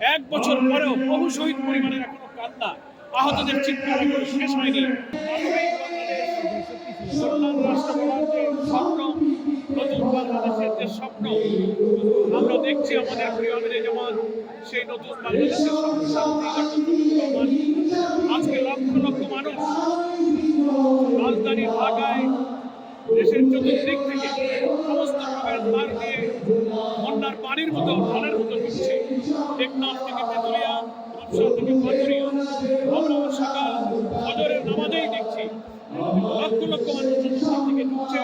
এক বছর পরেও বহু শহীদ পরিবারের এখনও কান্না। আহতদের চিৎকার শেষ হয়নি স্বপ্ন আমরা দেখছি আমাদের সেই নতুন আজকে মানুষ রাজধানী ঢাকায় দেশের চতুর্দিক থেকে সমস্ত রকমের দ্বার বাড়ির মতো ঢলের মতো ঢুকছে টেকনাফ থেকে রূপসা থেকে সকাল হজরের নামাজেই দেখছি, লক্ষ লক্ষ মানুষ থেকে ঢুকছে।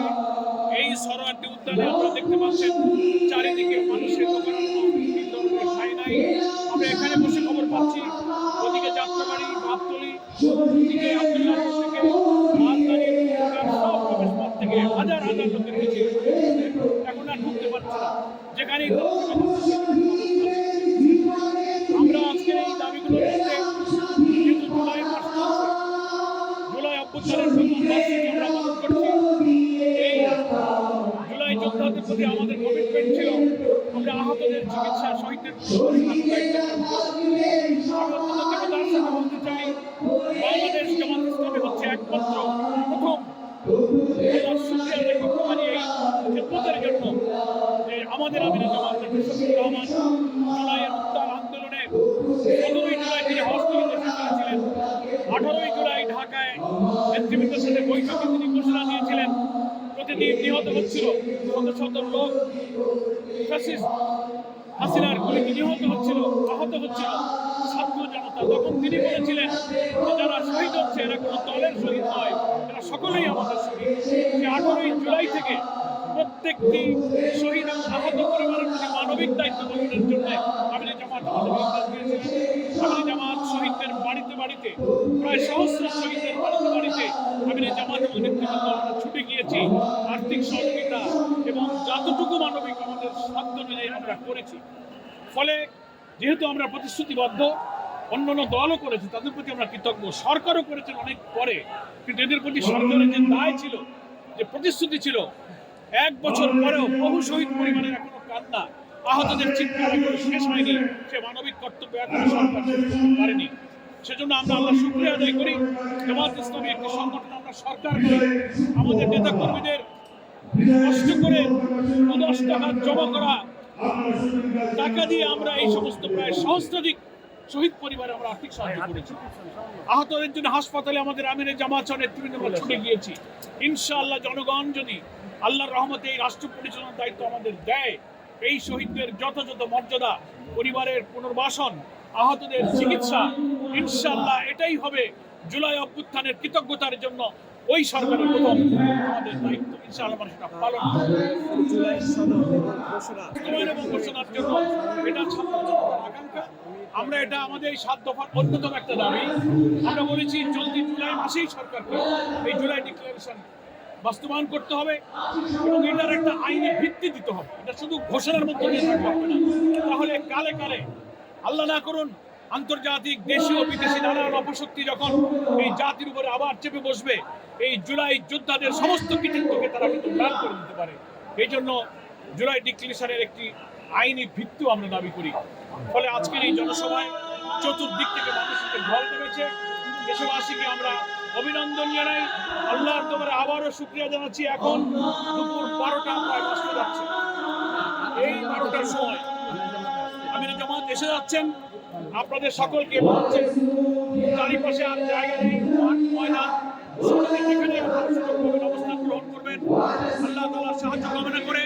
এই সরোয়ারটি উদ্যানে আপনারা দেখতে পাচ্ছেন। চারিদিকে মানুষের এখন আর ঢুকতে পারছে না যেখানেই আমরা আজকের এই দাবিগুলোর মধ্যে যেহেতু জুলাই অভ্যুত্থানের প্রথম আমরা পালন করছি প্রতি আমাদের কমিটমেন্ট ছিল আমরা আহতদের চিকিৎসা শহীদদের চাই বাংলাদেশ জামাত ইসলামী হচ্ছে একমাত্র খেদমতের জন্য আমাদের আমিরা জামাত রহমান জুলাইয়ের উত্তাল আন্দোলনে সতেরোই জুলাই তিনি হস্তগত ছিলেন আঠারোই জুলাই ঢাকায় নেতৃবৃন্দের সাথে বৈঠকে তিনি ঘোষণা দিয়েছিলেন, প্রতিদিন নিহত হচ্ছিল শত শত লোক। ফ্যাসিস্ট হাসিনার গুলিতে নিহত হচ্ছিল, আহত হচ্ছিল ছাত্র জনতা। তখন তিনি বলেছিলেন যারা শহীদ হচ্ছে এরা কোনো দলের শহীদ নয়, এরা সকলেই আমাদের শহীদ। আঠারোই জুলাই থেকে প্রত্যেকটি শহীদ আহত পরিবারের প্রতি মানবিক দায়িত্ব পালনের জন্য আমি জামাত আমি জামাত শহীদদের বাড়িতে বাড়িতে, প্রায় সহস্র শহীদদের বাড়িতে বাড়িতে আমি জামাত নেতৃবৃন্দ আমরা ছুটে গিয়েছি। আর্থিক সহযোগিতা এবং যতটুকু মানবিক আমাদের সাধ্য অনুযায়ী আমরা করেছি। ফলে যেহেতু আমরা প্রতিশ্রুতিবদ্ধ, অন্য অন্য দলও করেছে, তাদের প্রতি আমরা কৃতজ্ঞ। সরকারও করেছেন অনেক পরে। কিন্তু এদের প্রতি সরকারের যে দায় ছিল, যে প্রতিশ্রুতি ছিল এক বছর পরেও বহু শহীদ পরিবারের এখনও কান্না। আহতদের চিৎকার এখনও শেষ হয়নি। সে মানবিক কর্তব্য এখনও সরকার শেষ করতে পারেনি। সেজন্য আমরা আল্লাহ শুক্রিয়া আদায় করি। জামাত ইসলামী একটি সংগঠন আমরা সরকার করি। আমাদের নেতা কর্মীদের কষ্ট করে দশ টাকা জমা করা। টাকা দিয়ে আমরা এই সমস্ত প্রায় সহস্রাধিক শহীদ পরিবারে আমরা আর্থিক সাহায্য করেছি। আহতদের জন্য হাসপাতালে আমাদের আমিরে জামাত নেতৃবৃন্দ আমরা ছুটে গিয়েছি। ইনশাআল্লাহ জনগণ যদি আল্লাহর রহমতে এই রাষ্ট্র পরিচালনার দায়িত্ব আমাদের দেয় এই শহীদদের যথাযথ মর্যাদা পরিবারের পুনর্বাসন আহতদের চিকিৎসা ইনশাআল্লাহ এটাই হবে জুলাই অভ্যুত্থানের কৃতজ্ঞতার জন্য ওই সরকারের প্রথম আমাদের দায়িত্ব। ইনশাআল্লাহ আমরা সেটা পালন ঘোষণার জন্য এটা আমরা এটা আমাদের এই সাত দফার অন্যতম একটা দাবি। আমরা বলেছি চলতি জুলাই মাসেই সরকারকে এই জুলাই ডিক্লারেশন বাস্তবায়ন করতে হবে এবং এটার একটা আইনি ভিত্তি দিতে হবে। এটা শুধু ঘোষণার মধ্যে দিয়ে হবে না। তাহলে কালে কালে আল্লাহ না করুন আন্তর্জাতিক, দেশীয়, বিদেশি নানান অপশক্তি যখন এই জাতির উপরে আবার চেপে বসবে, এই জুলাই যোদ্ধাদের সমস্ত কৃতিত্বকে তারা কিন্তু ম্লান করে দিতে পারে। এই জন্য জুলাই ডিক্লেরেশনের একটি আইনি ভিত্তিও আমরা দাবি করি। ফলে আজকের এই জনসভায় চতুর্দিক থেকে মানুষকে ঢল নেমেছে। দেশবাসীকে আমরা অভিনন্দন জানাই। আল্লাহর তোমার আবারও শুক্রিয়া জানাচ্ছি। এখন দুপুর বারোটা, প্রায় বাজতে যাচ্ছে। এই বারোটার সময় আমির জামাত এসে যাচ্ছেন। আপনাদের সকলকে বলছেন চারিপাশে আর জায়গা নেই, মাঠ ময়দান অবস্থান গ্রহণ করবেন সাহায্য করে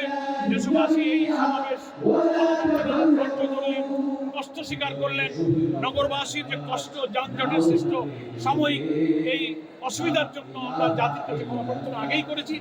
দেশবাসী এই কষ্ট করলেন। যে কষ্ট সাময়িক এই অসুবিধার জন্য আমরা আগেই করেছি।